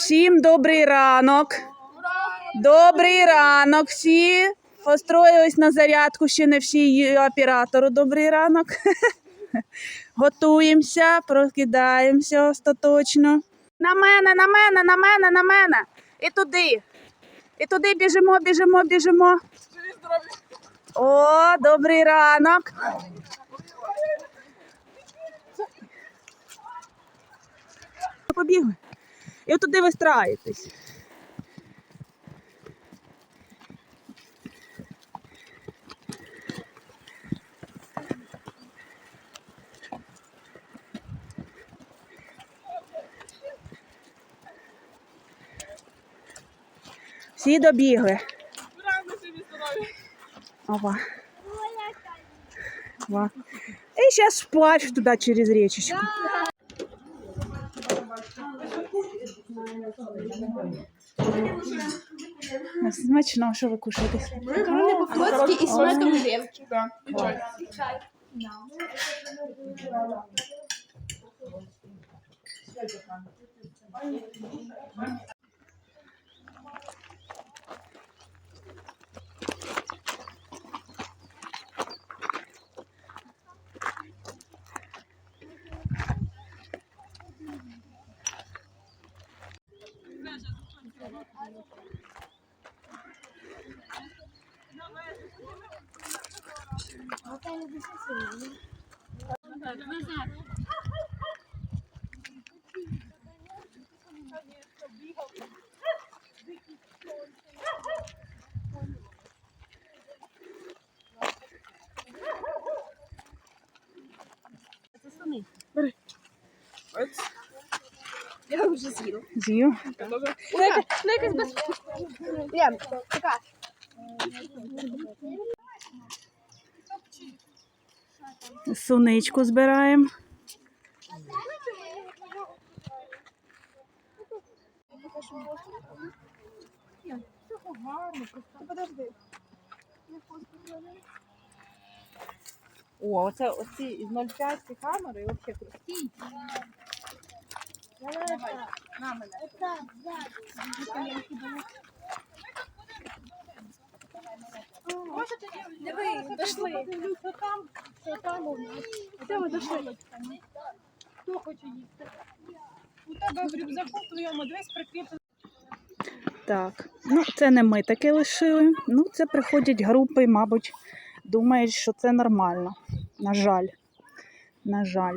Всім добрий ранок. Добрий ранок. Всі построїлись на зарядку, ще не всі оператору. Добрий ранок. Готуємося, прокидаємося остаточно. На мене, на мене, на мене, на мене. І туди. І туди біжимо, біжимо, біжимо. О, добрий ранок. Побігли. І отуди ви страєтесь. Всі добігли. Опа. Опа. І зараз сплавь туди через річечку. Смачно, що ви кушаєте? Макарони по-флотськи і з медом грівки. Я вже з'їла. З'їв. Ну, якась без... Лен, така. Суничку збираємо. О, оце оці із 0,5 ці камери, взагалі круті. На мене. Диви. Де ми дошли? Хто хоче їсти? У тебе в рюкзаку твоєму десь прикріплено. Так, ну це не ми таке лишили. Ну, це приходять групи, мабуть, думають, що це нормально. На жаль. На жаль.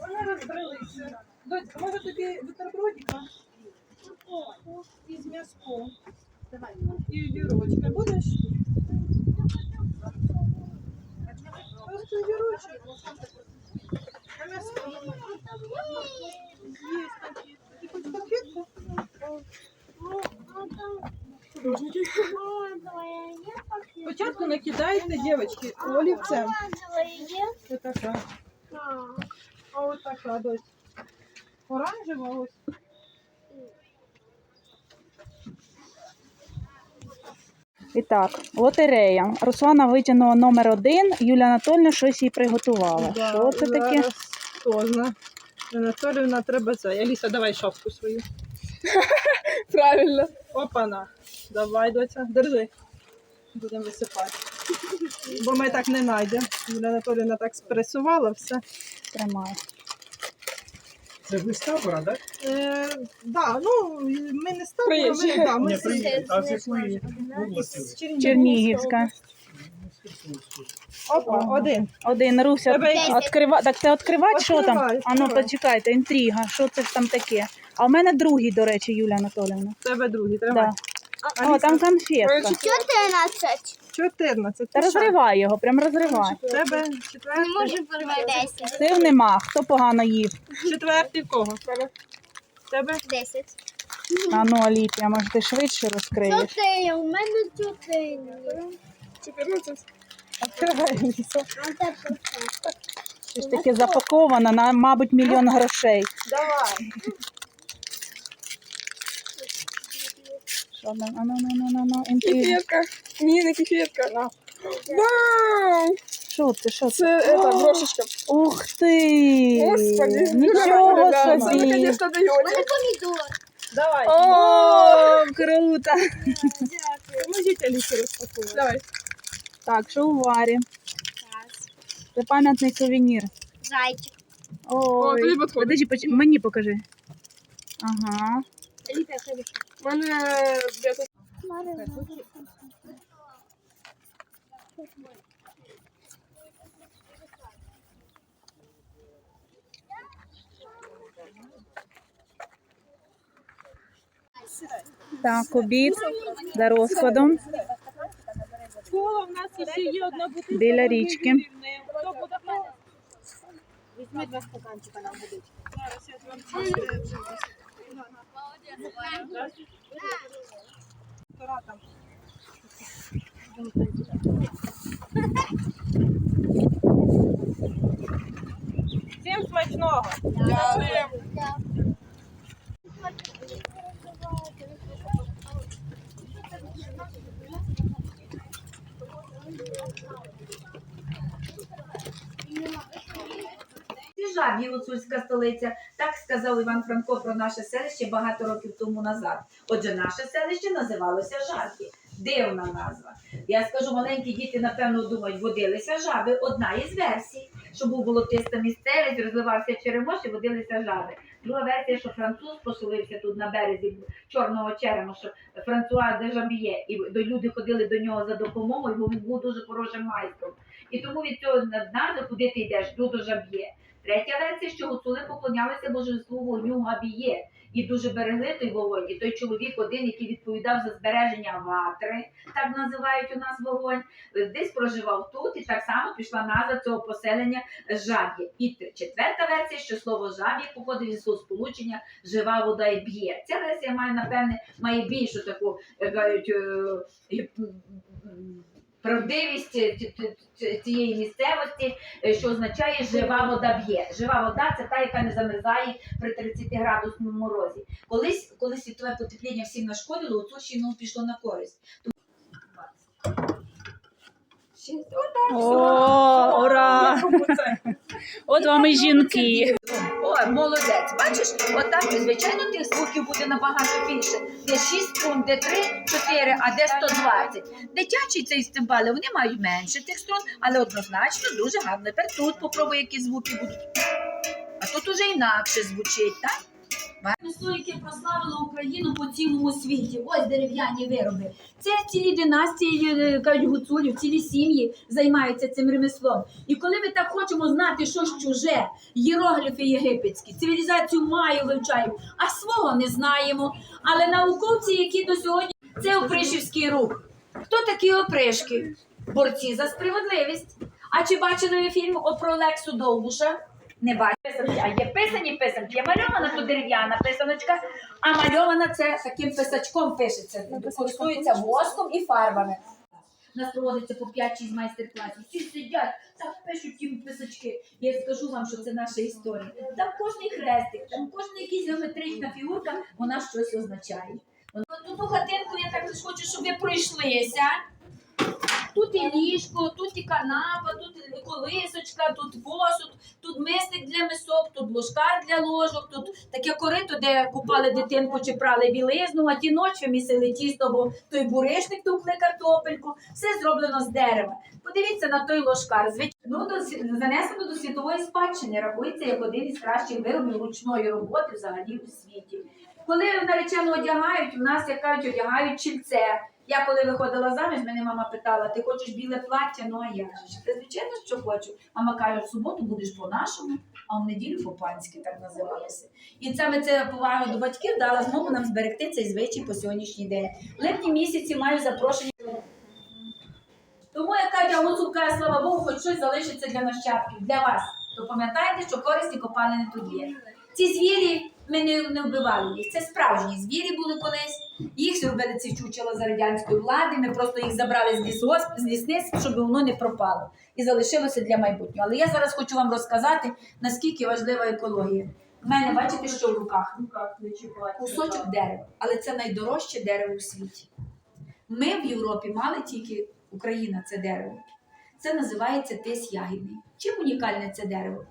Вони розбралися. Дочь, може тобі бутербродика? Із м'язком. Давай. І вірочка будеш? Просто вірочок. А м'яско? Є такі. Ти хочеш конфетку? Спочатку накидайте, дівчатки, олівцем. Ось така. А ось така, дось. Оранжева ось. І так, лотерея. Руслана витягнула номер один, Юлія Анатольовна щось їй приготувала. Що це таке? Хто знає. Треба це. Аліса, давай шапку свою. Правильно. Опана. Давай, доця, держи. Будемо висипати. Бо ми так не знайдемо. Юлія Анатоліївна так спресувала все. Тримаю. Це ви з табора, так? Е, да, ну, ми не ставимо, ми, да, ми з- приїхали. А з якої області ви? з Чернігівської Чернігівська. Опа, один. Один Руся Тебе якісь- відкрива... Так це відкривати, що там? Відкривай, А ну відкривай. почекайте, інтрига, що це ж там таке? А в мене другий, до речі, Юлія Анатоліївна. Тебе другий, тримай. Да. О, там конфетка. 14. 14. Та Ти що? розривай його, прям розривай. Тебе четвертий. Не можу порвати 10. Сил нема, хто погано їв. Четвертий в кого? Тебе? 10. А ну, Аліпія, може ти швидше розкриєш? 4, у мене 4. 14. Відкривай, Аліса. Щось таке запаковано на, мабуть, мільйон грошей. Давай. Що там? А ну, ну, ну, ну, ну. Кефірка. Ні, не кефірка. На. Вау! Що це, що це? Це ета, грошечка. Ух ти! Господи. Нічого Це, собі! звісно, до Юлі. Помідор. Давай. О, круто! Поможіть Алісі розпакувати. Давай. Так, що у варі? Це пам'ятний сувенір. Зайчик. Ой. тобі підходить. Подожди, поч- мені покажи. Ага. У мене якось Так, обід за розкладом Школа в нас ще є одна бутилка. біля річки. Візьми два стаканчика нам будуть. Зараз я вам. Всім смачного. Дякую. Це жаб'ї гуцульська столиця. Так сказав Іван Франко про наше селище багато років тому назад. Отже, наше селище називалося Жаб'ї. Дивна назва. Я скажу, маленькі діти, напевно, думають, водилися жаби. Одна із версій, що був болотиста місцевість, розливався черемош і водилися жаби. Друга версія, що француз поселився тут на березі Чорного черема, що Франсуа де Жабіє, і люди ходили до нього за допомогою, бо він був дуже хорошим майстром. І тому від цього назви, куди ти йдеш, до Жаб'є. Третя версія, що гуцули поклонялися божеству вогню Габіє і дуже берегли той вогонь. І той чоловік один, який відповідав за збереження ватри, так називають у нас вогонь, десь проживав тут, і так само пішла назва цього поселення жаб'є. І четверта версія, що слово жаб'є походить зі слова сполучення жива вода і б'є. Ця версія має, напевне, має більшу таку кажуть, е, правдивість ці- ці- ці- цієї місцевості, е, що означає жива вода б'є. Жива вода це та, яка не замерзає при 30 градусному морозі. Колись, коли світове потепління всім нашкодило, Гуцульщину пішло на користь. О, ура! От вам і жінки. Молодець. Бачиш, отак, звичайно, тих звуків буде набагато більше. Де 6 струн, де 3, 4, а де 120. Дитячі цей стимбали, вони мають менше тих струн, але однозначно дуже гарно. Тепер тут попробуй, які звуки будуть. А тут уже інакше звучить, так? Ремесло, яке прославило Україну по цілому світі. Ось дерев'яні вироби. Це цілі династії, е, кажуть гуцулів, цілі сім'ї займаються цим ремеслом. І коли ми так хочемо знати, що ж чуже, єрогліфи єгипетські, цивілізацію маю вивчаємо, а свого не знаємо. Але науковці, які до сьогодні це опришівський рух. Хто такі опришки? Борці за справедливість. А чи бачили ви фільм про Лексу Довбуша? Не бачили писанки, а є писані писанки. Є мальована то дерев'яна писаночка, а мальована це таким писачком пишеться. Користується воском і фарбами. У нас проводиться по 5-6 майстер-класів. Всі сидять, так пишуть ті писачки. Я скажу вам, що це наша історія. Там кожний хрестик, там кожна якась геометрична фігурка, вона щось означає. Ту хатинку я так лише хочу, щоб ви пройшлися. Тут і ліжко, тут і канапа, тут і колисочка, тут посуд, тут мисник для мисок, тут ложкар для ложок, тут таке корито, де купали дитинку чи прали білизну, а ті ночі місили тісто, бо той буришник товкли картопельку. Все зроблено з дерева. Подивіться на той ложкар. Ну, занесено до світової спадщини, рахується як один із кращих виробів ручної роботи взагалі у світі. Коли наречену одягають, у нас як кажуть, одягають чільце. Я коли виходила заміж, мене мама питала: ти хочеш біле плаття? Ну а же ж? Та звичайно, що хочу. Мама каже, в суботу будеш по-нашому, а в неділю по-панськи так називалося. І саме це повага до батьків дала змогу нам зберегти цей звичай по сьогоднішній день. В липні місяці маю запрошення. Тому я кажу, гуцулка, слава Богу, хоч щось залишиться для нащадків, для вас. То пам'ятайте, що корисні копалини тут є. Ці звірі Ми не, не вбивали їх. Це справжні звірі були колись. Їх зробили ці чучела за радянської влади. Ми просто їх забрали з лісгосп, з лісництв, щоб воно не пропало і залишилося для майбутнього. Але я зараз хочу вам розказати, наскільки важлива екологія. У мене бачите, що в руках? кусочок дерева, але це найдорожче дерево у світі. Ми в Європі мали тільки Україна це дерево. Це називається тис ягідний. Чим унікальне це дерево?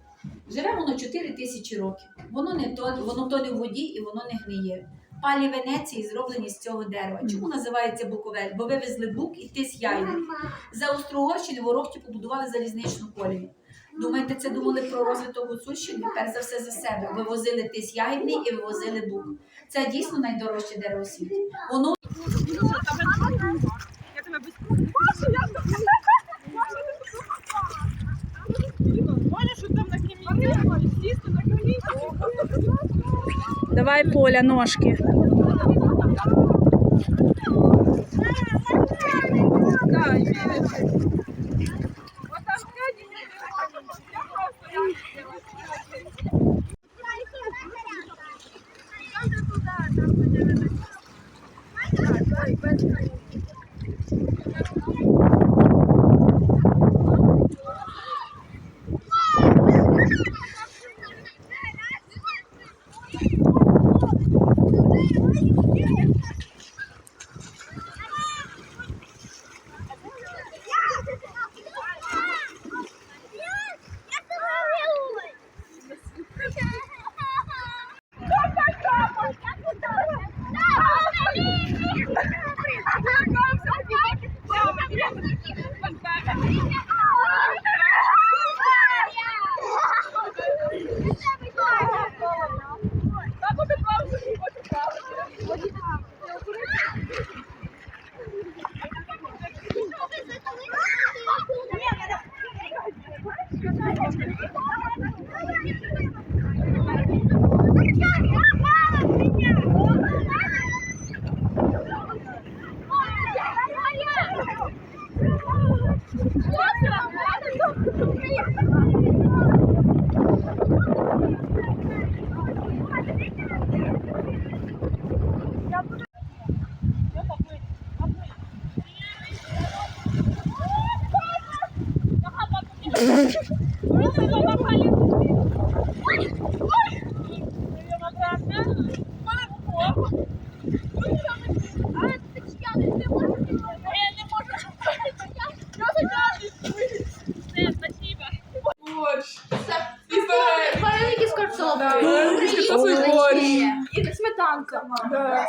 Живе воно 4 тисячі років. Воно не то, воно тоне в воді і воно не гниє. Палі Венеції зроблені з цього дерева. Чому називається буковель? Бо вивезли бук і тис ягідний. За Австро-Угорщини ворогті побудували залізничну колію. Думаєте, це думали про розвиток Гуцульщини? Перш за все за себе. Вивозили тис ягідний і вивозили бук. Це дійсно найдорожче дерево у світі. Воно Я тебе без... Що там Давай, Поля, ножки. Да,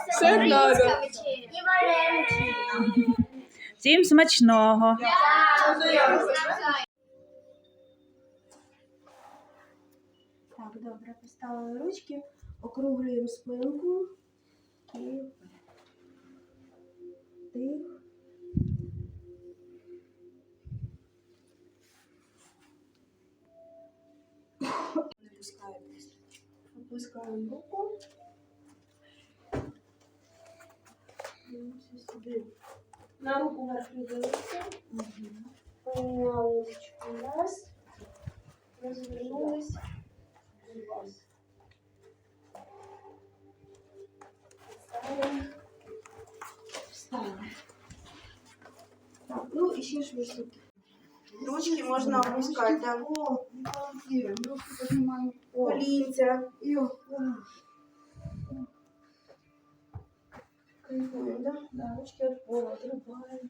Все. І вареники. Всім смачного. Так, добре, поставили ручки, округлюємо спинку і тих. Не пускаємо. Опускаємо руку. сюди. На руку вверх дивимося. Поміняли ручку раз. Розвернулись. Раз. Встали. Встали. Так, ну і ще ж висоти. Ручки можна опускати, да. Колінця. Кайфуємо, да? Да, ручки от пола, отрубаємо.